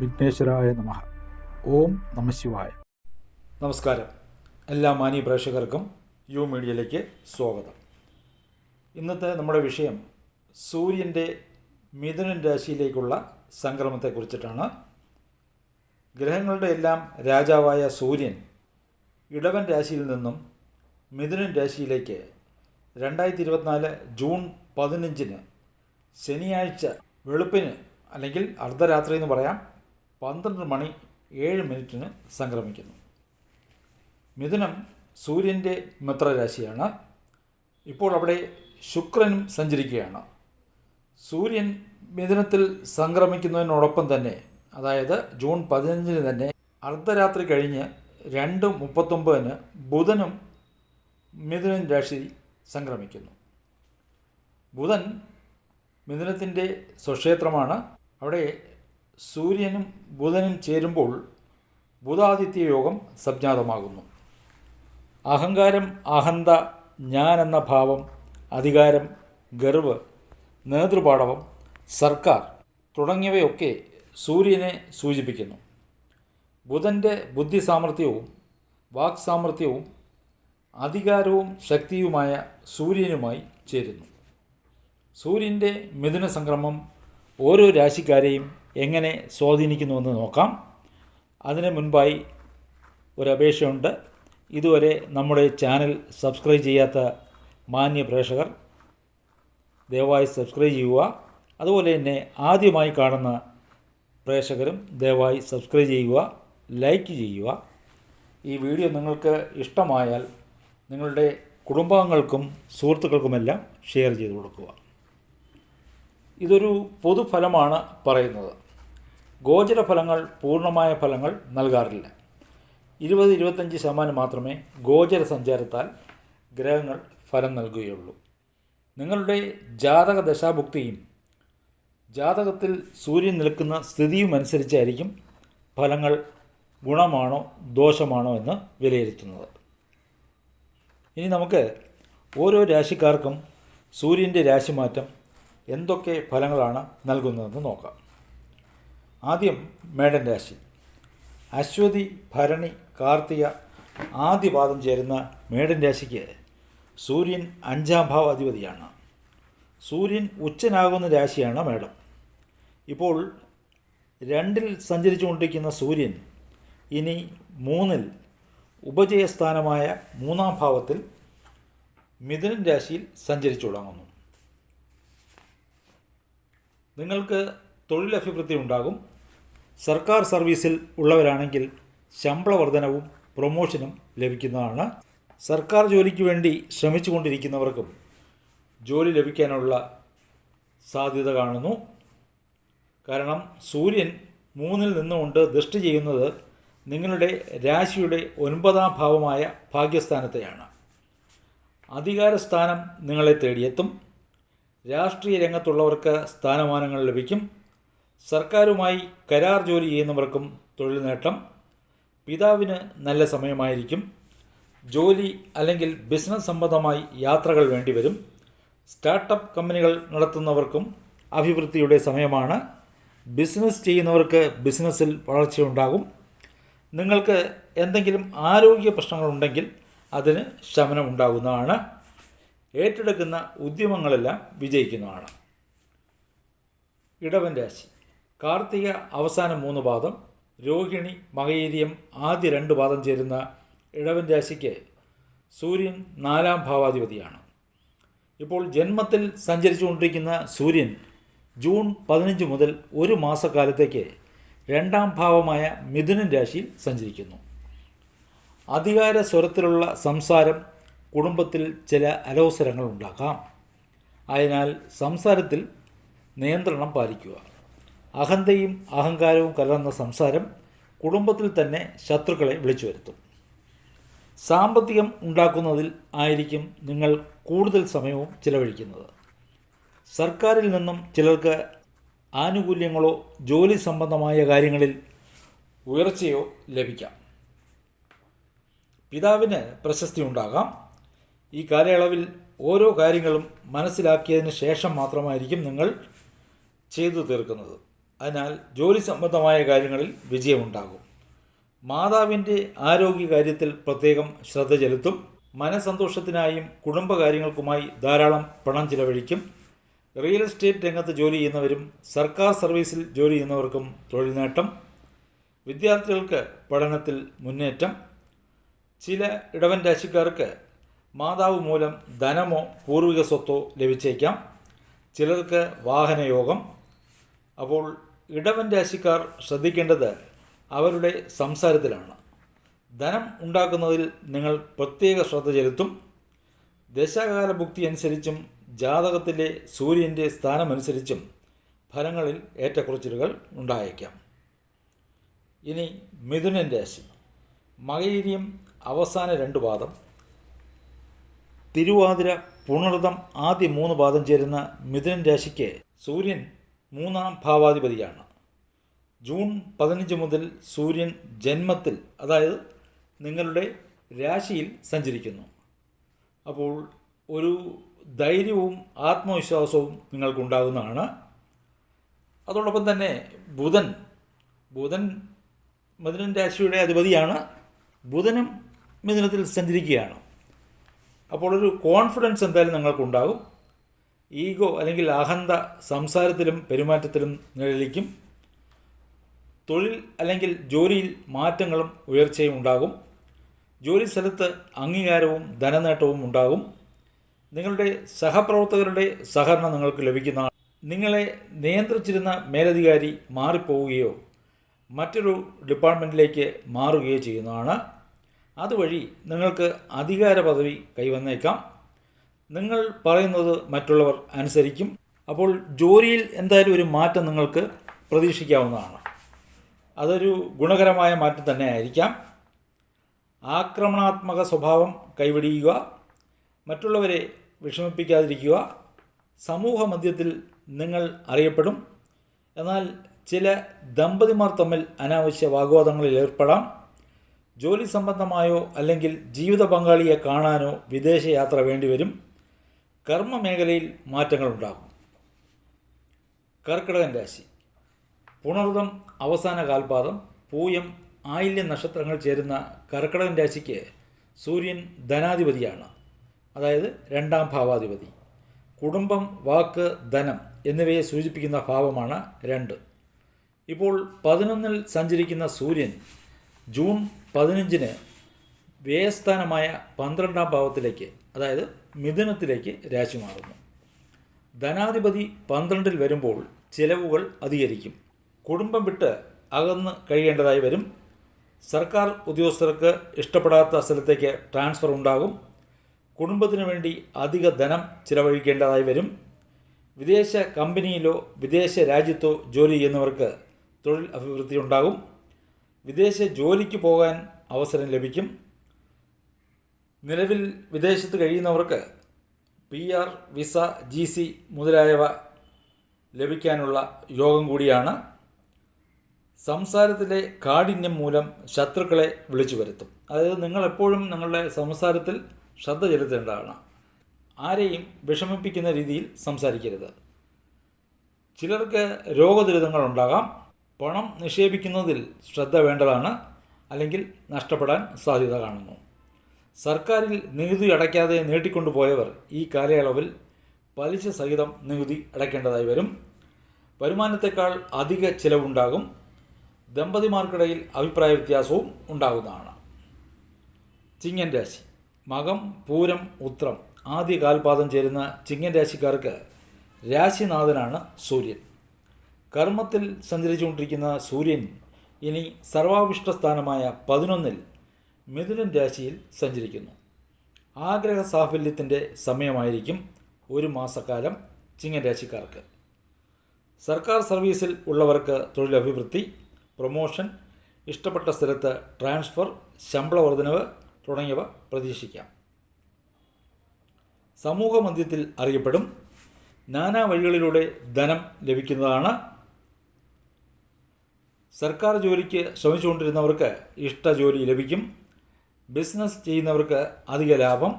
വിഘ്നേശ്വരായ നമ. ഓം നമശിവായ നമസ്കാരം. എല്ലാ മാന്യ പ്രേക്ഷകർക്കും യു മീഡിയയിലേക്ക് സ്വാഗതം. ഇന്നത്തെ നമ്മുടെ വിഷയം സൂര്യന്റെ മിഥുനൻ രാശിയിലേക്കുള്ള സംക്രമത്തെക്കുറിച്ചിട്ടാണ് ഗ്രഹങ്ങളുടെ എല്ലാം രാജാവായ സൂര്യൻ ഇടവൻ രാശിയിൽ നിന്നും മിഥുനൻ രാശിയിലേക്ക് രണ്ടായിരത്തി ഇരുപത്തിനാല് ജൂൺ പതിനഞ്ചിന് ശനിയാഴ്ച വെളുപ്പിന് അല്ലെങ്കിൽ അർദ്ധരാത്രി എന്ന് പറയാം. പന്ത്രണ്ട് മണി ഏഴ് മിനിറ്റിന് സംക്രമിക്കുന്നു. മിഥുനം സൂര്യന്റെ മിത്രരാശിയാണ്. ഇപ്പോൾ അവിടെ ശുക്രനും സഞ്ചരിക്കുകയാണ്. സൂര്യൻ മിഥുനത്തിൽ സംക്രമിക്കുന്നതിനോടൊപ്പം തന്നെ അതായത് ജൂൺ പതിനഞ്ചിന് തന്നെ അർദ്ധരാത്രി കഴിഞ്ഞ് രണ്ട് മുപ്പത്തൊമ്പതിന് ബുധനും മിഥുനൻ രാശി സംക്രമിക്കുന്നു. ബുധൻ മിഥുനത്തിന്റെ സ്വക്ഷേത്രമാണ്. അവിടെ സൂര്യനും ബുധനും ചേരുമ്പോൾ ബുധാദിത്യ യോഗം സംജാതമാകുന്നു. അഹങ്കാരം അഹന്ത ഞാൻ എന്ന ഭാവം അധികാരം ഗർവ് നേതൃപാടവം സർക്കാർ തുടങ്ങിയവയൊക്കെ സൂര്യനെ സൂചിപ്പിക്കുന്നു. ബുധന്റെ ബുദ്ധി സാമർഥ്യവും വാക് സാമർഥ്യവും അധികാരവും ശക്തിയുമായ സൂര്യനുമായി ചേരുന്നു. സൂര്യന്റെ മിഥുന സംക്രമം ഓരോ രാശിക്കാരെയും എങ്ങനെ സ്വാധീനിക്കുന്നുവെന്ന് നോക്കാം. അതിന് മുൻപായി ഒരു അപേക്ഷയുണ്ട്. ഇതുവരെ നമ്മുടെ ചാനൽ സബ്സ്ക്രൈബ് ചെയ്യാത്ത മാന്യ പ്രേക്ഷകർ ദയവായി സബ്സ്ക്രൈബ് ചെയ്യുക. അതുപോലെ തന്നെ ആദ്യമായി കാണുന്ന പ്രേക്ഷകരും ദയവായി സബ്സ്ക്രൈബ് ചെയ്യുക ലൈക്ക് ചെയ്യുക. ഈ വീഡിയോ നിങ്ങൾക്ക് ഇഷ്ടമായാൽ നിങ്ങളുടെ കുടുംബാംഗങ്ങൾക്കും സുഹൃത്തുക്കൾക്കുമെല്ലാം ഷെയർ ചെയ്തു കൊടുക്കുക. ഇതൊരു പൊതുഫലമാണ് പറയുന്നത്. ഗോചര ഫലങ്ങൾ പൂർണമായ ഫലങ്ങൾ നൽകാറില്ല. ഇരുപത് ഇരുപത്തഞ്ച് ശതമാനം മാത്രമേ ഗോചര സഞ്ചാരത്താൽ ഗ്രഹങ്ങൾ ഫലം നൽകുകയുള്ളൂ. നിങ്ങളുടെ ജാതക ദശാഭുക്തിയും ജാതകത്തിൽ സൂര്യൻ നിൽക്കുന്ന സ്ഥിതിയും അനുസരിച്ചായിരിക്കും ഫലങ്ങൾ ഗുണമാണോ ദോഷമാണോ എന്ന് വിലയിരുത്തുന്നത്. ഇനി നമുക്ക് ഓരോ രാശിക്കാർക്കും സൂര്യന്റെ രാശിമാറ്റം എന്തൊക്കെ ഫലങ്ങളാണ് നൽകുന്നതെന്ന് നോക്കാം. ആദ്യം മേടൻ രാശി. അശ്വതി ഭരണി കാർത്തിക ആദ്യപാദം ചേരുന്ന മേടൻ രാശിക്ക് സൂര്യൻ അഞ്ചാം ഭാവാധിപതിയാണ്. സൂര്യൻ ഉച്ചനാകുന്ന രാശിയാണ് മേടം. ഇപ്പോൾ രണ്ടിൽ സഞ്ചരിച്ചുകൊണ്ടിരിക്കുന്ന സൂര്യൻ ഇനി മൂന്നിൽ ഉപജയസ്ഥാനമായ മൂന്നാം ഭാവത്തിൽ മിഥുനൻ രാശിയിൽ സഞ്ചരിച്ചു തുടങ്ങുന്നു നിങ്ങൾക്ക് തൊഴിലഭിവൃദ്ധി ഉണ്ടാകും സർക്കാർ സർവീസിൽ ഉള്ളവരാണെങ്കിൽ ശമ്പള വർധനവും പ്രൊമോഷനും ലഭിക്കുന്നതാണ്. സർക്കാർ ജോലിക്ക് വേണ്ടി ശ്രമിച്ചു കൊണ്ടിരിക്കുന്നവർക്കും ജോലി ലഭിക്കാനുള്ള സാധ്യത കാണുന്നു. കാരണം സൂര്യൻ മൂന്നിൽ നിന്നുകൊണ്ട് ദൃഷ്ടി ചെയ്യുന്നത് നിങ്ങളുടെ രാശിയുടെ ഒൻപതാം ഭാവമായ ഭാഗ്യസ്ഥാനത്തെയാണ്. അധികാര സ്ഥാനം നിങ്ങളെ തേടിയെത്തും. രാഷ്ട്രീയ രംഗത്തുള്ളവർക്ക് സ്ഥാനമാനങ്ങൾ ലഭിക്കും. സർക്കാരുമായി കരാർ ജോലി ചെയ്യുന്നവർക്കും തൊഴിൽ നേട്ടം പിതാവിന് നല്ല സമയമായിരിക്കും. ജോലി അല്ലെങ്കിൽ ബിസിനസ് സംബന്ധമായി യാത്രകൾ വേണ്ടിവരും. സ്റ്റാർട്ടപ്പ് കമ്പനികൾ നടത്തുന്നവർക്കും അഭിവൃദ്ധിയുടെ സമയമാണ്. ബിസിനസ് ചെയ്യുന്നവർക്ക് ബിസിനസ്സിൽ വളർച്ചയുണ്ടാകും. നിങ്ങൾക്ക് എന്തെങ്കിലും ആരോഗ്യ പ്രശ്നങ്ങളുണ്ടെങ്കിൽ അതിന് ശമനം ഉണ്ടാകുന്നതാണ് ഏറ്റെടുക്കുന്ന ഉദ്യമങ്ങളെല്ലാം വിജയിക്കുന്നതാണ്. ഇടവൻ രാശി. കാർത്തിക അവസാന മൂന്ന് പാദം രോഹിണി മകയിരിയം ആദ്യ രണ്ട് പാദം ചേരുന്ന ഇടവൻ രാശിക്ക് സൂര്യൻ നാലാം ഭാവാധിപതിയാണ്. ഇപ്പോൾ ജന്മത്തിൽ സഞ്ചരിച്ചുകൊണ്ടിരിക്കുന്ന സൂര്യൻ ജൂൺ പതിനഞ്ച് മുതൽ ഒരു മാസക്കാലത്തേക്ക് രണ്ടാം ഭാവമായ മിഥുനൻ രാശിയിൽ സഞ്ചരിക്കുന്നു. അധികാര സ്വരത്തിലുള്ള സംസാരം കുടുംബത്തിൽ ചില അലോസരങ്ങൾ ഉണ്ടാക്കാം. അതിനാൽ സംസാരത്തിൽ നിയന്ത്രണം പാലിക്കുക. അഹന്തയും അഹങ്കാരവും കലർന്ന സംസാരം കുടുംബത്തിൽ തന്നെ ശത്രുക്കളെ വിളിച്ചു വരുത്തും. സാമ്പത്തികം ഉണ്ടാക്കുന്നതിൽ ആയിരിക്കും നിങ്ങൾ കൂടുതൽ സമയവും ചിലവഴിക്കുന്നത്. സർക്കാരിൽ നിന്നും ചിലർക്ക് ആനുകൂല്യങ്ങളോ ജോലി സംബന്ധമായ കാര്യങ്ങളിൽ ഉയർച്ചയോ ലഭിക്കാം. പിതാവിന് പ്രശസ്തി ഉണ്ടാകാം. ഈ കാലയളവിൽ ഓരോ കാര്യങ്ങളും മനസ്സിലാക്കിയതിന് ശേഷം മാത്രമായിരിക്കും നിങ്ങൾ ചെയ്തു തീർക്കുന്നത്. അതിനാൽ ജോലി സംബന്ധമായ കാര്യങ്ങളിൽ വിജയമുണ്ടാകും. മാതാവിന്റെ ആരോഗ്യകാര്യത്തിൽ പ്രത്യേകം ശ്രദ്ധ ചെലുത്തും. മനസന്തോഷത്തിനായും കുടുംബകാര്യങ്ങൾക്കുമായി ധാരാളം പണം ചിലവഴിക്കും. റിയൽ എസ്റ്റേറ്റ് രംഗത്ത് ജോലി ചെയ്യുന്നവരും സർക്കാർ സർവീസിൽ ജോലി ചെയ്യുന്നവർക്കും തൊഴിൽ നേട്ടം വിദ്യാർത്ഥികൾക്ക് പഠനത്തിൽ മുന്നേറ്റം. ചില ഇടവൻ രാശിക്കാർക്ക് മാതാവ് മൂലം ധനമോ പൂർവിക സ്വത്തോ ലഭിച്ചേക്കാം. ചിലർക്ക് വാഹനയോഗം. അപ്പോൾ ഇടവൻ രാശിക്കാർ ശ്രദ്ധിക്കേണ്ടത് അവരുടെ സംസാരത്തിലാണ്. ധനം ഉണ്ടാക്കുന്നതിൽ നിങ്ങൾ പ്രത്യേക ശ്രദ്ധ ചെലുത്തും. ദശാകാല ഭുക്തി അനുസരിച്ചും ജാതകത്തിലെ സൂര്യന്റെ സ്ഥാനമനുസരിച്ചും ഫലങ്ങളിൽ ഏറ്റക്കുറച്ചിലുകൾ ഉണ്ടായേക്കാം. ഇനി മിഥുനൻ രാശി. മകയിരിയം അവസാന രണ്ട് പാദം. തിരുവാതിര പുണർതം ആദ്യ മൂന്ന് പാദം ചേരുന്ന മിഥുനൻ രാശിക്ക് സൂര്യൻ മൂന്നാം ഭാവാധിപതിയാണ്. ജൂൺ പതിനഞ്ച് മുതൽ സൂര്യൻ ജന്മത്തിൽ അതായത് നിങ്ങളുടെ രാശിയിൽ സഞ്ചരിക്കുന്നു. അപ്പോൾ ഒരു ധൈര്യവും ആത്മവിശ്വാസവും നിങ്ങൾക്കുണ്ടാകുന്നതാണ്. അതോടൊപ്പം തന്നെ ബുധൻ ബുധൻ മിഥുനൻ രാശിയുടെ അധിപതിയാണ്. ബുധനും മിഥുനത്തിൽ സഞ്ചരിക്കുകയാണ്. അപ്പോൾ ഒരു കോൺഫിഡൻസ് എന്തായാലും നിങ്ങൾക്കുണ്ടാകും. ഈഗോ അല്ലെങ്കിൽ അഹന്ത സംസാരത്തിലും പെരുമാറ്റത്തിലും നിഴലിക്കും. തൊഴിൽ അല്ലെങ്കിൽ ജോലിയിൽ മാറ്റങ്ങളും ഉയർച്ചയും ഉണ്ടാകും. ജോലി സ്ഥലത്ത് അംഗീകാരവും ധനനേട്ടവും ഉണ്ടാകും. നിങ്ങളുടെ സഹപ്രവർത്തകരുടെ സഹകരണം നിങ്ങൾക്ക് ലഭിക്കുന്നതാണ് നിങ്ങളെ നിയന്ത്രിച്ചിരുന്ന മേലധികാരി മാറിപ്പോവുകയോ മറ്റൊരു ഡിപ്പാർട്ട്മെന്റിലേക്ക് മാറുകയോ ചെയ്യുന്നതാണ്. അതുവഴി നിങ്ങൾക്ക് അധികാര പദവി കൈവന്നേക്കാം. നിങ്ങൾ പറയുന്നത് മറ്റുള്ളവർ അനുസരിക്കും. അപ്പോൾ ജോലിയിൽ എന്തായാലും ഒരു മാറ്റം നിങ്ങൾക്ക് പ്രതീക്ഷിക്കാവുന്നതാണ്. അതൊരു ഗുണകരമായ മാറ്റം തന്നെ ആയിരിക്കാം ആക്രമണാത്മക സ്വഭാവം കൈവടിയുക മറ്റുള്ളവരെ വിഷമിപ്പിക്കാതിരിക്കുക സമൂഹ മധ്യത്തിൽ നിങ്ങൾ അറിയപ്പെടും. എന്നാൽ ചില ദമ്പതിമാർ തമ്മിൽ അനാവശ്യ വാഗ്വാദങ്ങളിൽ ഏർപ്പെടാം. ജോലി സംബന്ധമായോ അല്ലെങ്കിൽ ജീവിത പങ്കാളിയെ കാണാനോ വിദേശയാത്ര വേണ്ടിവരും. കർമ്മ മേഖലയിൽ മാറ്റങ്ങളുണ്ടാകും. കർക്കിടകൻ രാശി. പുണർതം അവസാന കാൽപാദം പൂയം ആയില്യ നക്ഷത്രങ്ങൾ ചേരുന്ന കർക്കിടകൻ രാശിക്ക് സൂര്യൻ ധനാധിപതിയാണ്. അതായത് രണ്ടാം ഭാവാധിപതി. കുടുംബം വാക്ക് ധനം എന്നിവയെ സൂചിപ്പിക്കുന്ന ഭാവമാണ് രണ്ട്. ഇപ്പോൾ പതിനൊന്നിൽ സഞ്ചരിക്കുന്ന സൂര്യൻ ജൂൺ പതിനഞ്ചിന് വ്യയസ്ഥാനമായ പന്ത്രണ്ടാം ഭാവത്തിലേക്ക് അതായത് മിഥുനത്തിലേക്ക് രാശി മാറുന്നു. ധനാധിപതി പന്ത്രണ്ടിൽ വരുമ്പോൾ ചിലവുകൾ അധികരിക്കും. കുടുംബം വിട്ട് അകന്ന് കഴിയേണ്ടതായി വരും. സർക്കാർ ഉദ്യോഗസ്ഥർക്ക് ഇഷ്ടപ്പെടാത്ത സ്ഥലത്തേക്ക് ട്രാൻസ്ഫർ ഉണ്ടാകും. കുടുംബത്തിനു വേണ്ടി അധിക ധനം ചിലവഴിക്കേണ്ടതായി വരും. വിദേശ കമ്പനിയിലോ വിദേശ രാജ്യത്തോ ജോലി ചെയ്യുന്നവർക്ക് തൊഴിൽ അഭിവൃദ്ധി ഉണ്ടാകും. വിദേശ ജോലിക്ക് പോകാൻ അവസരം ലഭിക്കും. നിലവിൽ വിദേശത്ത് കഴിയുന്നവർക്ക് P R visa G C മുതലായവ ലഭിക്കാനുള്ള യോഗം കൂടിയാണ്. സംസാരത്തിലെ കാഠിന്യം മൂലം ശത്രുക്കളെ വിളിച്ചു വരുത്തും. അതായത് നിങ്ങളെപ്പോഴും നിങ്ങളുടെ സംസാരത്തിൽ ശ്രദ്ധ ചെലുത്തേണ്ടതാണ്. ആരെയും വിഷമിപ്പിക്കുന്ന രീതിയിൽ സംസാരിക്കരുത്. ചിലർക്ക് രോഗദുരിതങ്ങൾ ഉണ്ടാകാം. പണം നിക്ഷേപിക്കുന്നതിൽ ശ്രദ്ധ വേണ്ടതാണ്. അല്ലെങ്കിൽ നഷ്ടപ്പെടാൻ സാധ്യത കാണുന്നു. സർക്കാരിൽ നികുതി അടയ്ക്കാതെ നീട്ടിക്കൊണ്ടുപോയവർ ഈ കാലയളവിൽ പലിശ സഹിതം നികുതി അടയ്ക്കേണ്ടതായി വരും. വരുമാനത്തെക്കാൾ അധിക ചിലവുണ്ടാകും. ദമ്പതിമാർക്കിടയിൽ അഭിപ്രായ വ്യത്യാസവും ഉണ്ടാകുന്നതാണ്. ചിങ്ങൻ രാശി. മകം പൂരം ഉത്രം ആദ്യ കാൽപാദം ചേരുന്ന ചിങ്ങൻ രാശിക്കാർക്ക് രാശിനാഥനാണ് സൂര്യൻ. കർമ്മത്തിൽ സഞ്ചരിച്ചുകൊണ്ടിരിക്കുന്ന സൂര്യൻ ഇനി സർവാഭിഷ്ട സ്ഥാനമായ പതിനൊന്നിൽ മിഥുനൻ രാശിയിൽ സഞ്ചരിക്കുന്നു. ആഗ്രഹ സാഫല്യത്തിന്റെ സമയമായിരിക്കും ഒരു മാസക്കാലം ചിങ്ങൻ രാശിക്കാർക്ക്. സർക്കാർ സർവീസിൽ ഉള്ളവർക്ക് തൊഴിലഭിവൃദ്ധി പ്രൊമോഷൻ ഇഷ്ടപ്പെട്ട സ്ഥലത്ത് ട്രാൻസ്ഫർ ശമ്പള വർധനവ് തുടങ്ങിയവ പ്രതീക്ഷിക്കാം. സമൂഹ മധ്യത്തിൽ അറിയപ്പെടും നാനാ വഴികളിലൂടെ ധനം ലഭിക്കുന്നതാണ് സർക്കാർ ജോലിക്ക് ശ്രമിച്ചുകൊണ്ടിരുന്നവർക്ക് ഇഷ്ട ജോലി ലഭിക്കും. ബിസിനസ് ചെയ്യുന്നവർക്ക് അധിക ലാഭം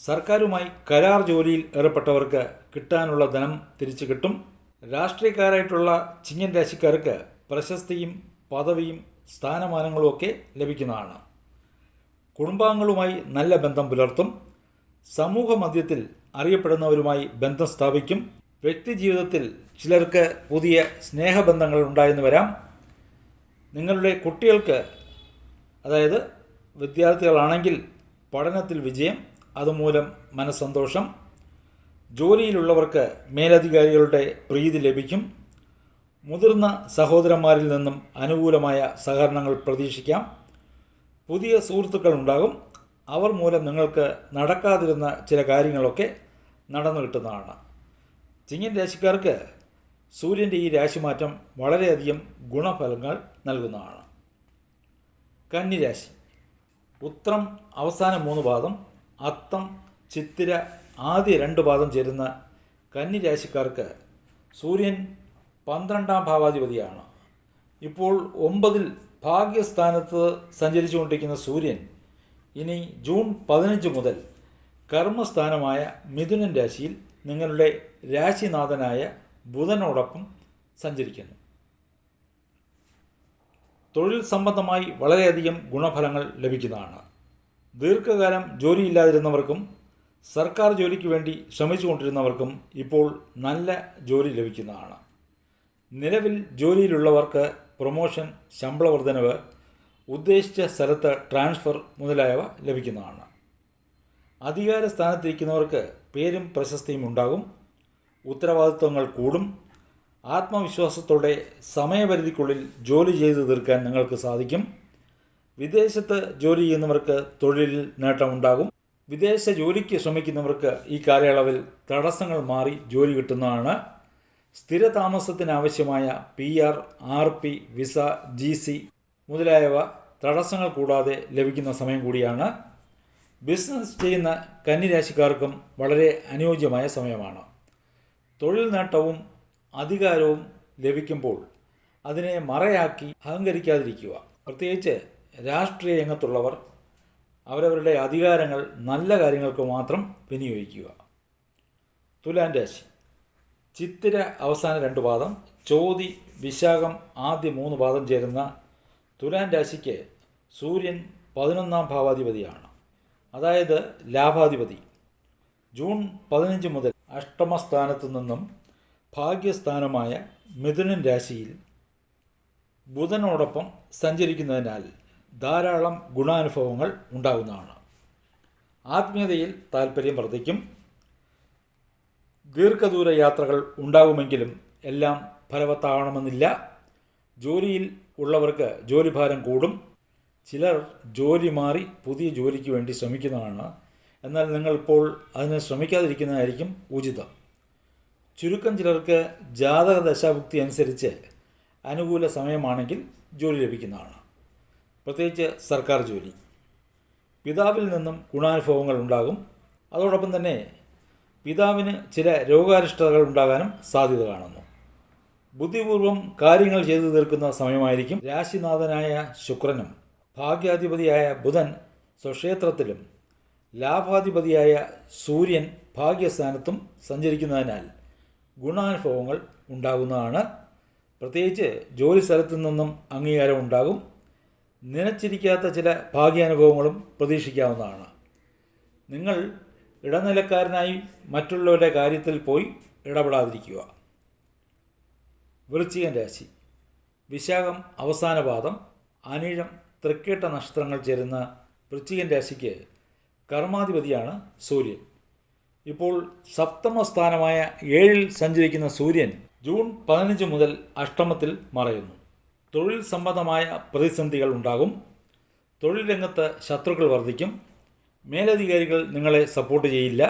സർക്കാരുമായി കരാർ ജോലിയിൽ ഏർപ്പെട്ടവർക്ക് കിട്ടാനുള്ള ധനം തിരിച്ചു കിട്ടും. രാഷ്ട്രീയക്കാരായിട്ടുള്ള ചിങ്ങൻ രാശിക്കാർക്ക് പ്രശസ്തിയും പദവിയും സ്ഥാനമാനങ്ങളും ഒക്കെ ലഭിക്കുന്നതാണ്. കുടുംബാംഗങ്ങളുമായി നല്ല ബന്ധം പുലർത്തും സമൂഹ മധ്യത്തിൽ അറിയപ്പെടുന്നവരുമായി ബന്ധം സ്ഥാപിക്കും. വ്യക്തി ജീവിതത്തിൽ ചിലർക്ക് പുതിയ സ്നേഹബന്ധങ്ങൾ ഉണ്ടായെന്ന് വരാം. നിങ്ങളുടെ കുട്ടികൾക്ക് അതായത് വിദ്യാർത്ഥികളാണെങ്കിൽ പഠനത്തിൽ വിജയം അതുമൂലം മനസ്സന്തോഷം. ജോലിയിലുള്ളവർക്ക് മേലധികാരികളുടെ പ്രീതി ലഭിക്കും. മുതിർന്ന സഹോദരന്മാരിൽ നിന്നും അനുകൂലമായ സഹകരണങ്ങൾ പ്രതീക്ഷിക്കാം. പുതിയ സുഹൃത്തുക്കൾ ഉണ്ടാകും. അവർ മൂലം നിങ്ങൾക്ക് നടക്കാതിരുന്ന ചില കാര്യങ്ങളൊക്കെ നടന്നു കിട്ടുന്നതാണ്. ചിങ്ങൻ രാശിക്കാർക്ക് സൂര്യന്റെ ഈ രാശിമാറ്റം വളരെയധികം ഗുണഫലങ്ങൾ നൽകുന്നതാണ്. കന്നിരാശി ഉത്രം അവസാന മൂന്ന് പാദം അത്തം ചിത്തിര ആദ്യ രണ്ട് പാദം ചേരുന്ന കന്നിരാശിക്കാർക്ക് സൂര്യൻ പന്ത്രണ്ടാം ഭാവാധിപതിയാണ്. ഇപ്പോൾ ഒമ്പതിൽ ഭാഗ്യസ്ഥാനത്ത് സഞ്ചരിച്ചുകൊണ്ടിരിക്കുന്ന സൂര്യൻ ഇനി ജൂൺ പതിനഞ്ച് മുതൽ കർമ്മസ്ഥാനമായ മിഥുനൻ രാശിയിൽ നിങ്ങളുടെ രാശിനാഥനായ ബുധനോടൊപ്പം സഞ്ചരിക്കുന്നു. തൊഴിൽ സംബന്ധമായി വളരെയധികം ഗുണഫലങ്ങൾ ലഭിക്കുന്നതാണ്. ദീർഘകാലം ജോലിയില്ലാതിരുന്നവർക്കും സർക്കാർ ജോലിക്ക് വേണ്ടി ശ്രമിച്ചുകൊണ്ടിരുന്നവർക്കും ഇപ്പോൾ നല്ല ജോലി ലഭിക്കുന്നതാണ്. നിലവിൽ ജോലിയിലുള്ളവർക്ക് പ്രൊമോഷൻ ശമ്പള വർധനവ് ഉദ്ദേശിച്ച സ്ഥലത്ത് ട്രാൻസ്ഫർ മുതലായവ ലഭിക്കുന്നതാണ്. അധികാര സ്ഥാനത്തിരിക്കുന്നവർക്ക് പേരും പ്രശസ്തിയും ഉണ്ടാകും ഉത്തരവാദിത്വങ്ങൾ കൂടും ആത്മവിശ്വാസത്തോടെ സമയപരിധിക്കുള്ളിൽ ജോലി ചെയ്തു തീർക്കാൻ നിങ്ങൾക്ക് സാധിക്കും. വിദേശത്ത് ജോലി ചെയ്യുന്നവർക്ക് തൊഴിലിൽ നേട്ടമുണ്ടാകും. വിദേശ ജോലിക്ക് ശ്രമിക്കുന്നവർക്ക് ഈ കാലയളവിൽ തടസ്സങ്ങൾ മാറി ജോലി കിട്ടുന്നതാണ്. സ്ഥിരതാമസത്തിന് ആവശ്യമായ P R R P visa G C മുതലായവ തടസ്സങ്ങൾ കൂടാതെ ലഭിക്കുന്ന സമയം കൂടിയാണ്. ബിസിനസ് ചെയ്യുന്ന കന്നിരാശിക്കാർക്കും വളരെ അനുയോജ്യമായ സമയമാണ്. തൊഴിൽ നേട്ടവും അധികാരവും ലഭിക്കുമ്പോൾ അതിനെ മറയാക്കി അഹങ്കരിക്കാതിരിക്കുക. പ്രത്യേകിച്ച് രാഷ്ട്രീയ രംഗത്തുള്ളവർ അവരവരുടെ അധികാരങ്ങൾ നല്ല കാര്യങ്ങൾക്ക് മാത്രം വിനിയോഗിക്കുക. തുലാൻ രാശി ചിത്തിര അവസാന രണ്ട് പാദം ചോതി വിശാഖം ആദ്യ മൂന്ന് പാദം ചേരുന്ന തുലാൻ രാശിക്ക് സൂര്യൻ പതിനൊന്നാം ഭാവാധിപതിയാണ്. അതായത് ലാഭാധിപതി. ജൂൺ പതിനഞ്ച് മുതൽ അഷ്ടമസ്ഥാനത്തു നിന്നും ഭാഗ്യസ്ഥാനമായ മിഥുനൻ രാശിയിൽ ബുധനോടൊപ്പം സഞ്ചരിക്കുന്നതിനാൽ ധാരാളം ഗുണാനുഭവങ്ങൾ ഉണ്ടാകുന്നതാണ്. ആത്മീയതയിൽ താൽപ്പര്യം വർദ്ധിക്കും. ദീർഘദൂര യാത്രകൾ ഉണ്ടാകുമെങ്കിലും എല്ലാം ഫലവത്താകണമെന്നില്ല ജോലിയിൽ ഉള്ളവർക്ക് ജോലിഭാരം കൂടും. ചിലർ ജോലി മാറി പുതിയ ജോലിക്ക് വേണ്ടി ശ്രമിക്കുന്നതാണ്. എന്നാൽ നിങ്ങളിപ്പോൾ അതിന് ശ്രമിക്കാതിരിക്കുന്നതായിരിക്കും ഉചിതം. ചുരുക്കം ചിലർക്ക് ജാതക ദശാഭുക്തി അനുസരിച്ച് അനുകൂല സമയമാണെങ്കിൽ ജോലി ലഭിക്കുന്നതാണ്. പ്രത്യേകിച്ച് സർക്കാർ ജോലി. പിതാവിൽ നിന്നും ഗുണാനുഭവങ്ങൾ ഉണ്ടാകും. അതോടൊപ്പം തന്നെ പിതാവിന് ചില രോഗാരിഷ്ടതകൾ ഉണ്ടാകാനും സാധ്യത കാണുന്നു. ബുദ്ധിപൂർവം കാര്യങ്ങൾ ചെയ്തു തീർക്കുന്ന സമയമായിരിക്കും രാശിനാഥനായ ശുക്രനും. ഭാഗ്യാധിപതിയായ ബുധൻ സ്വക്ഷേത്രത്തിലും ലാഭാധിപതിയായ സൂര്യൻ ഭാഗ്യസ്ഥാനത്തും സഞ്ചരിക്കുന്നതിനാൽ ഗുണാനുഭവങ്ങൾ ഉണ്ടാകുന്നതാണ്. പ്രത്യേകിച്ച് ജോലി സ്ഥലത്തു നിന്നും അംഗീകാരം ഉണ്ടാകും. നനച്ചിരിക്കാത്ത ചില ഭാഗ്യാനുഭവങ്ങളും പ്രതീക്ഷിക്കാവുന്നതാണ്. നിങ്ങൾ ഇടനിലക്കാരനായി മറ്റുള്ളവരുടെ കാര്യത്തിൽ പോയി ഇടപെടാതിരിക്കുക. വൃശ്ചികൻ രാശി. വിശാഖം അവസാന പാദം. അനിഴം തൃക്കേട്ട നക്ഷത്രങ്ങൾ ചേരുന്ന വൃശ്ചികൻ രാശിക്ക് കർമാധിപതിയാണ് സൂര്യൻ. ഇപ്പോൾ സപ്തമ സ്ഥാനമായ ഏഴിൽ സഞ്ചരിക്കുന്ന സൂര്യൻ ജൂൺ പതിനഞ്ച് മുതൽ അഷ്ടമത്തിൽ മറയുന്നു. തൊഴിൽ സംബന്ധമായ പ്രതിസന്ധികൾ ഉണ്ടാകും. തൊഴിൽ രംഗത്ത് ശത്രുക്കൾ വർദ്ധിക്കും മേലധികാരികൾ നിങ്ങളെ സപ്പോർട്ട് ചെയ്യില്ല.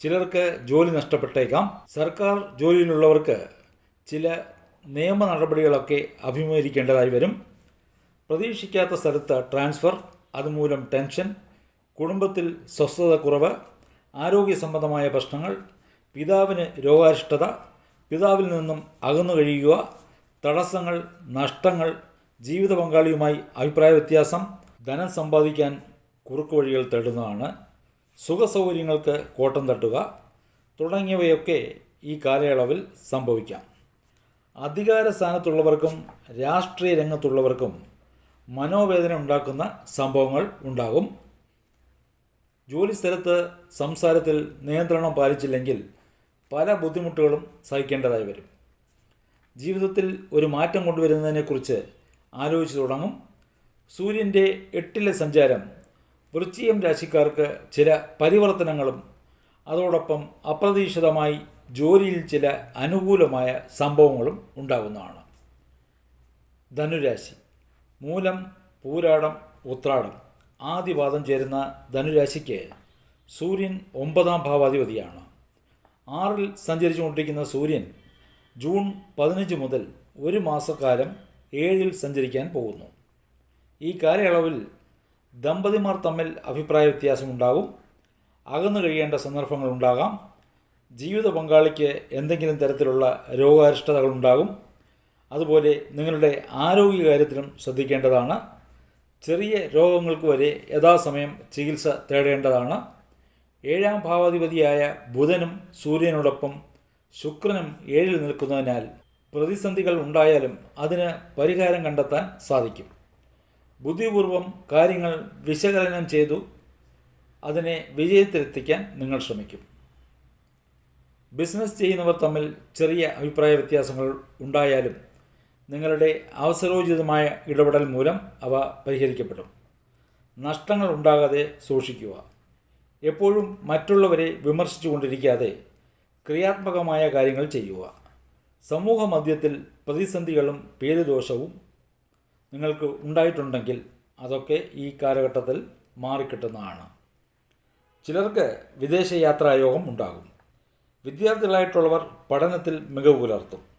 ചിലർക്ക് ജോലി നഷ്ടപ്പെട്ടേക്കാം. സർക്കാർ ജോലിയിലുള്ളവർക്ക് ചില നിയമ നടപടികളൊക്കെ അഭിമുഖീകരിക്കേണ്ടതായി വരും. പ്രതീക്ഷിക്കാത്ത സ്ഥലത്ത് ട്രാൻസ്ഫർ അതുമൂലം ടെൻഷൻ കുടുംബത്തിൽ സ്വസ്ഥത കുറവ് ആരോഗ്യ സംബന്ധമായ പ്രശ്നങ്ങൾ പിതാവിന് രോഗാരിഷ്ടത പിതാവിൽ നിന്നും അകന്നു കഴിയുക തടസ്സങ്ങൾ നഷ്ടങ്ങൾ ജീവിത പങ്കാളിയുമായി അഭിപ്രായ വ്യത്യാസം ധനം സമ്പാദിക്കാൻ കുറുക്കു വഴികൾ തേടുന്നതാണ് സുഖസൗകര്യങ്ങൾക്ക് കോട്ടം തട്ടുക തുടങ്ങിയവയൊക്കെ ഈ കാലയളവിൽ സംഭവിക്കാം. അധികാര സ്ഥാനത്തുള്ളവർക്കും രാഷ്ട്രീയ രംഗത്തുള്ളവർക്കും മനോവേദന ഉണ്ടാക്കുന്ന സംഭവങ്ങൾ ഉണ്ടാകും. ജോലി സ്ഥലത്ത് സംസാരത്തിൽ നിയന്ത്രണം പാലിച്ചില്ലെങ്കിൽ പല ബുദ്ധിമുട്ടുകളും സഹിക്കേണ്ടതായി വരും. ജീവിതത്തിൽ ഒരു മാറ്റം കൊണ്ടുവരുന്നതിനെക്കുറിച്ച് ആലോചിച്ചു തുടങ്ങും. സൂര്യന്റെ എട്ടിലെ സഞ്ചാരം വൃശ്ചികം രാശിക്കാർക്ക് ചില പരിവർത്തനങ്ങളും അതോടൊപ്പം അപ്രതീക്ഷിതമായി ജോലിയിൽ ചില അനുകൂലമായ സംഭവങ്ങളും ഉണ്ടാകുന്നതാണ്. ധനുരാശി മൂലം പൂരാടം ഉത്രാടം. ആദ്യപാദം ചേരുന്ന ധനുരാശിക്ക് സൂര്യൻ ഒമ്പതാം ഭാവാധിപതിയാണ്. ആറിൽ സഞ്ചരിച്ചുകൊണ്ടിരിക്കുന്ന സൂര്യൻ ജൂൺ പതിനഞ്ച് മുതൽ ഒരു മാസക്കാലം ഏഴിൽ സഞ്ചരിക്കാൻ പോകുന്നു. ഈ കാലയളവിൽ ദമ്പതിമാർ തമ്മിൽ അഭിപ്രായ വ്യത്യാസമുണ്ടാകും. അകന്നു കഴിയേണ്ട സന്ദർഭങ്ങളുണ്ടാകാം. ജീവിത പങ്കാളിക്ക് എന്തെങ്കിലും തരത്തിലുള്ള രോഗാരിഷ്ടതകളുണ്ടാകും. അതുപോലെ നിങ്ങളുടെ ആരോഗ്യ കാര്യത്തിലും ശ്രദ്ധിക്കേണ്ടതാണ്. ചെറിയ രോഗങ്ങൾക്ക് വരെ യഥാസമയം ചികിത്സ തേടേണ്ടതാണ്. ഏഴാം ഭാവാധിപതിയായ ബുധനും സൂര്യനോടൊപ്പം ശുക്രനും ഏഴിൽ നിൽക്കുന്നതിനാൽ പ്രതിസന്ധികൾ ഉണ്ടായാലും അതിന് പരിഹാരം കണ്ടെത്താൻ സാധിക്കും. ബുദ്ധിപൂർവം കാര്യങ്ങൾ വിശകലനം ചെയ്തു അതിനെ വിജയത്തിലെത്തിക്കാൻ നിങ്ങൾ ശ്രമിക്കും. ബിസിനസ് ചെയ്യുന്നവർ തമ്മിൽ ചെറിയ അഭിപ്രായ വ്യത്യാസങ്ങൾ ഉണ്ടായാലും നിങ്ങളുടെ അവസരോചിതമായ ഇടപെടൽ മൂലം അവ പരിഹരിക്കപ്പെടും. നഷ്ടങ്ങൾ ഉണ്ടാകാതെ സൂക്ഷിക്കുക. എപ്പോഴും മറ്റുള്ളവരെ വിമർശിച്ചുകൊണ്ടിരിക്കാതെ ക്രിയാത്മകമായ കാര്യങ്ങൾ ചെയ്യുക. സമൂഹ മധ്യത്തിൽ പ്രതിസന്ധികളും പേരുദോഷവും നിങ്ങൾക്ക് ഉണ്ടായിട്ടുണ്ടെങ്കിൽ അതൊക്കെ ഈ കാലഘട്ടത്തിൽ മാറിക്കിട്ടുന്നതാണ്. ചിലർക്ക് വിദേശയാത്രായോഗം ഉണ്ടാകും. വിദ്യാർത്ഥികളായിട്ടുള്ളവർ പഠനത്തിൽ മികവ് പുലർത്തും.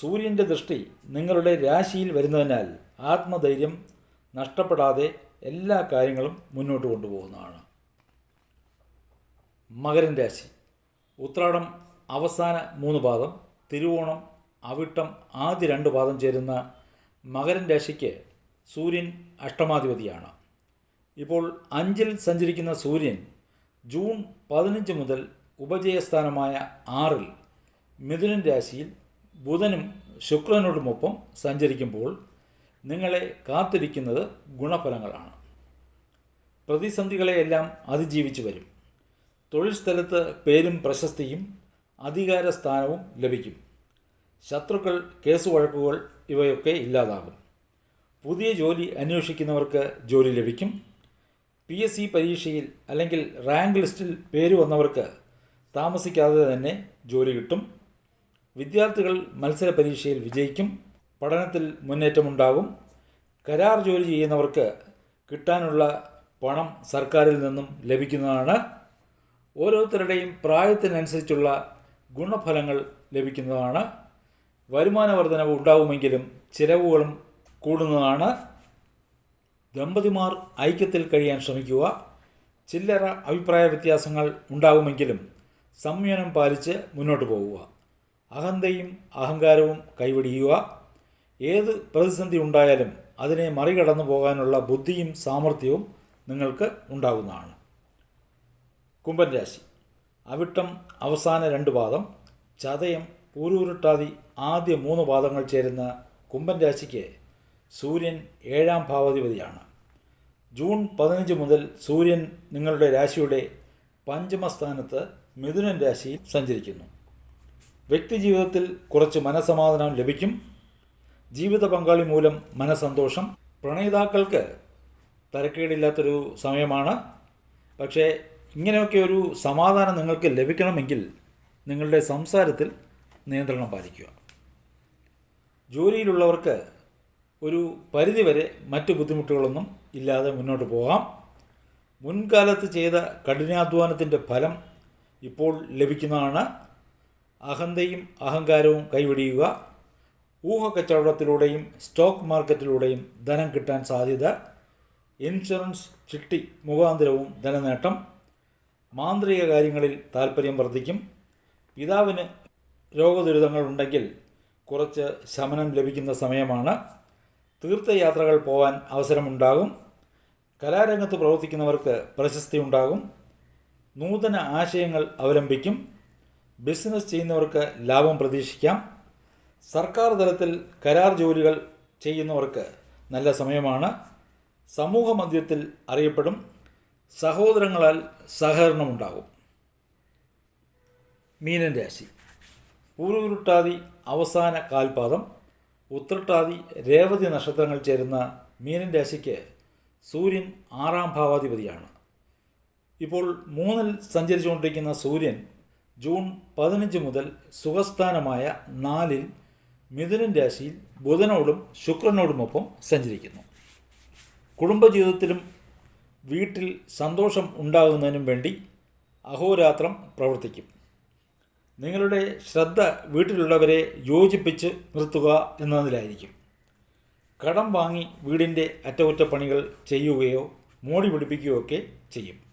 സൂര്യന്റെ ദൃഷ്ടി നിങ്ങളുടെ രാശിയിൽ വരുന്നതിനാൽ ആത്മധൈര്യം നഷ്ടപ്പെടാതെ എല്ലാ കാര്യങ്ങളും മുന്നോട്ട് കൊണ്ടുപോകുന്നതാണ്. മകരൻ രാശി. ഉത്രാടം അവസാന മൂന്ന് പാദം തിരുവോണം അവിട്ടം ആദ്യ രണ്ട് പാദം ചേരുന്ന മകരൻ രാശിക്ക് സൂര്യൻ അഷ്ടമാധിപതിയാണ്. ഇപ്പോൾ അഞ്ചിൽ സഞ്ചരിക്കുന്ന സൂര്യൻ ജൂൺ പതിനഞ്ച് മുതൽ ഉപജയസ്ഥാനമായ ആറിൽ മിഥുനൻ രാശിയിൽ ബുധനും ശുക്രനോടുമൊപ്പം സഞ്ചരിക്കുമ്പോൾ നിങ്ങളെ കാത്തിരിക്കുന്നത് ഗുണഫലങ്ങളാണ്. പ്രതിസന്ധികളെയെല്ലാം അതിജീവിച്ചു വരും. തൊഴിൽ സ്ഥലത്ത് പേരും പ്രശസ്തിയും അധികാര സ്ഥാനവും ലഭിക്കും. ശത്രുക്കൾ കേസ് വഴക്കുകൾ ഇവയൊക്കെ ഇല്ലാതാകും. പുതിയ ജോലി അന്വേഷിക്കുന്നവർക്ക് ജോലി ലഭിക്കും. പി എസ് സി പരീക്ഷയിൽ അല്ലെങ്കിൽ റാങ്ക് ലിസ്റ്റിൽ പേര് വന്നവർക്ക് താമസിക്കാതെ തന്നെ ജോലി കിട്ടും. വിദ്യാർത്ഥികൾ മത്സര പരീക്ഷയിൽ വിജയിക്കും പഠനത്തിൽ മുന്നേറ്റമുണ്ടാകും. കരാർ ജോലി ചെയ്യുന്നവർക്ക് കിട്ടാനുള്ള പണം സർക്കാരിൽ നിന്നും ലഭിക്കുന്നതാണ്. ഓരോരുത്തരുടെയും പ്രായത്തിനനുസരിച്ചുള്ള ഗുണഫലങ്ങൾ ലഭിക്കുന്നതാണ്. വരുമാന വർധനവ് ഉണ്ടാവുമെങ്കിലും ചിലവുകളും കൂടുന്നതാണ്. ദമ്പതിമാർ ഐക്യത്തിൽ കഴിയാൻ ശ്രമിക്കുക. ചില്ലറ അഭിപ്രായ വ്യത്യാസങ്ങൾ ഉണ്ടാകുമെങ്കിലും സംയമനം പാലിച്ച് മുന്നോട്ട് പോകുക അഹന്തയും അഹങ്കാരവും കൈവടിയുക. ഏത് പ്രതിസന്ധി ഉണ്ടായാലും അതിനെ മറികടന്നു പോകാനുള്ള ബുദ്ധിയും സാമർഥ്യവും നിങ്ങൾക്ക് ഉണ്ടാകുന്നതാണ്. കുംഭൻ രാശി. അവിട്ടം അവസാന രണ്ട് പാദം. ചതയം പൂരൂരുട്ടാതി ആദ്യ മൂന്ന് പാദങ്ങൾ ചേരുന്ന കുംഭൻ രാശിക്ക് സൂര്യൻ ഏഴാം ഭാവാധിപതിയാണ്. ജൂൺ പതിനഞ്ച് മുതൽ സൂര്യൻ നിങ്ങളുടെ രാശിയുടെ പഞ്ചമസ്ഥാനത്ത് മിഥുനൻ രാശിയിൽ സഞ്ചരിക്കുന്നു. വ്യക്തിജീവിതത്തിൽ കുറച്ച് മനസമാധാനം ലഭിക്കും. ജീവിത പങ്കാളി മൂലം മനസന്തോഷം പ്രണയിതാക്കൾക്ക് തരക്കേടില്ലാത്തൊരു സമയമാണ്. പക്ഷേ ഇങ്ങനെയൊക്കെ ഒരു സമാധാനം നിങ്ങൾക്ക് ലഭിക്കണമെങ്കിൽ നിങ്ങളുടെ സംസാരത്തിൽ നിയന്ത്രണം പാലിക്കുക. ജോലിയിലുള്ളവർക്ക് ഒരു പരിധിവരെ മറ്റ് ബുദ്ധിമുട്ടുകളൊന്നും ഇല്ലാതെ മുന്നോട്ട് പോകാം. മുൻകാലത്ത് ചെയ്ത കഠിനാധ്വാനത്തിന്റെ ഫലം ഇപ്പോൾ ലഭിക്കുന്നതാണ്. അഹന്തയും അഹങ്കാരവും കൈവിടിയുക. ഊഹക്കച്ചവടത്തിലൂടെയും സ്റ്റോക്ക് മാർക്കറ്റിലൂടെയും ധനം കിട്ടാൻ സാധ്യത. ഇൻഷുറൻസ് ചിട്ടി മുഖാന്തരവും ധനനേട്ടം. മാന്ത്രിക കാര്യങ്ങളിൽ താൽപ്പര്യം വർദ്ധിക്കും. പിതാവിന് രോഗദുരിതങ്ങൾ ഉണ്ടെങ്കിൽ കുറച്ച് ശമനം ലഭിക്കുന്ന സമയമാണ്. തീർത്ഥയാത്രകൾ പോകാൻ അവസരമുണ്ടാകും. കലാരംഗത്ത് പ്രവർത്തിക്കുന്നവർക്ക് പ്രശസ്തി ഉണ്ടാകും നൂതന ആശയങ്ങൾ അവലംബിക്കും. ബിസിനസ് ചെയ്യുന്നവർക്ക് ലാഭം പ്രതീക്ഷിക്കാം. സർക്കാർ തലത്തിൽ കരാർ ജോലികൾ ചെയ്യുന്നവർക്ക് നല്ല സമയമാണ്. സമൂഹ മധ്യത്തിൽ അറിയപ്പെടും. സഹോദരങ്ങളാൽ സഹകരണമുണ്ടാകും. മീനൻ രാശി. പൂർവരുട്ടാതി അവസാന കാൽപാദം. ഉത്രട്ടാതി രേവതി നക്ഷത്രങ്ങൾ ചേരുന്ന മീനൻ രാശിക്ക് സൂര്യൻ ആറാം ഭാവാധിപതിയാണ്. ഇപ്പോൾ മൂന്നിൽ സഞ്ചരിച്ചുകൊണ്ടിരിക്കുന്ന സൂര്യൻ ജൂൺ പതിനഞ്ച് മുതൽ സുഖസ്ഥാനമായ നാലിൽ മിഥുനൻ രാശിയിൽ ബുധനോടും ശുക്രനോടുമൊപ്പം സഞ്ചരിക്കുന്നു. കുടുംബജീവിതത്തിലും വീട്ടിൽ സന്തോഷം ഉണ്ടാകുന്നതിനും വേണ്ടി അഹോരാത്രം പ്രവർത്തിക്കും. നിങ്ങളുടെ ശ്രദ്ധ വീട്ടിലുള്ളവരെ യോജിപ്പിച്ച് നിർത്തുക എന്നതിലായിരിക്കും. കടം വാങ്ങി വീടിന്റെ അറ്റകുറ്റപ്പണികൾ ചെയ്യുകയോ മോടി പിടിപ്പിക്കുകയോ ഒക്കെ ചെയ്യും.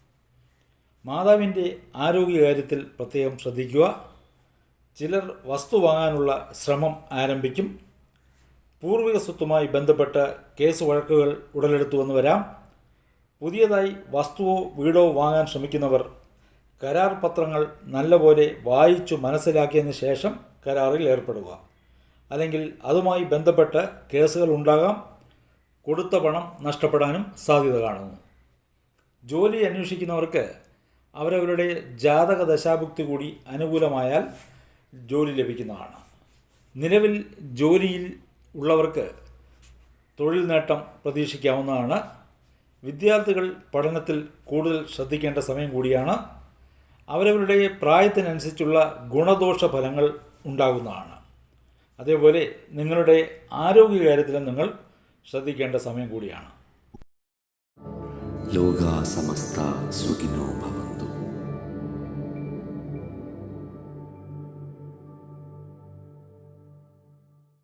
മാതാവിന്റെ ആരോഗ്യകാര്യത്തിൽ പ്രത്യേകം ശ്രദ്ധിക്കുക. ചിലർ വസ്തു വാങ്ങാനുള്ള ശ്രമം ആരംഭിക്കും. പൂർവിക സ്വത്തുമായി ബന്ധപ്പെട്ട കേസ് വഴക്കുകൾ ഉടലെടുത്തു വന്നു വരാം. പുതിയതായി വസ്തുവോ വീടോ വാങ്ങാൻ ശ്രമിക്കുന്നവർ കരാർ പത്രങ്ങൾ നല്ലപോലെ വായിച്ചു മനസ്സിലാക്കിയതിന് ശേഷം കരാറിൽ ഏർപ്പെടുക. അല്ലെങ്കിൽ അതുമായി ബന്ധപ്പെട്ട് കേസുകൾ ഉണ്ടാകാം. കൊടുത്ത പണം നഷ്ടപ്പെടാനും സാധ്യത കാണുന്നു. ജോലി അന്വേഷിക്കുന്നവർക്ക് അവരവരുടെ ജാതക ദശാഭുക്തി കൂടി അനുകൂലമായാൽ ജോലി ലഭിക്കുന്നതാണ്. നിലവിൽ ജോലിയിൽ ഉള്ളവർക്ക് തൊഴിൽ നേട്ടം പ്രതീക്ഷിക്കാവുന്നതാണ്. വിദ്യാർത്ഥികൾ പഠനത്തിൽ കൂടുതൽ ശ്രദ്ധിക്കേണ്ട സമയം കൂടിയാണ്. അവരവരുടെ പ്രായത്തിനനുസരിച്ചുള്ള ഗുണദോഷ ഫലങ്ങൾ ഉണ്ടാകുന്നതാണ്. അതേപോലെ നിങ്ങളുടെ ആരോഗ്യകാര്യത്തിലും നിങ്ങൾ ശ്രദ്ധിക്കേണ്ട സമയം കൂടിയാണ്. ലോകാസമസ്ത സമസ്ത സുഖിനോ ഭവ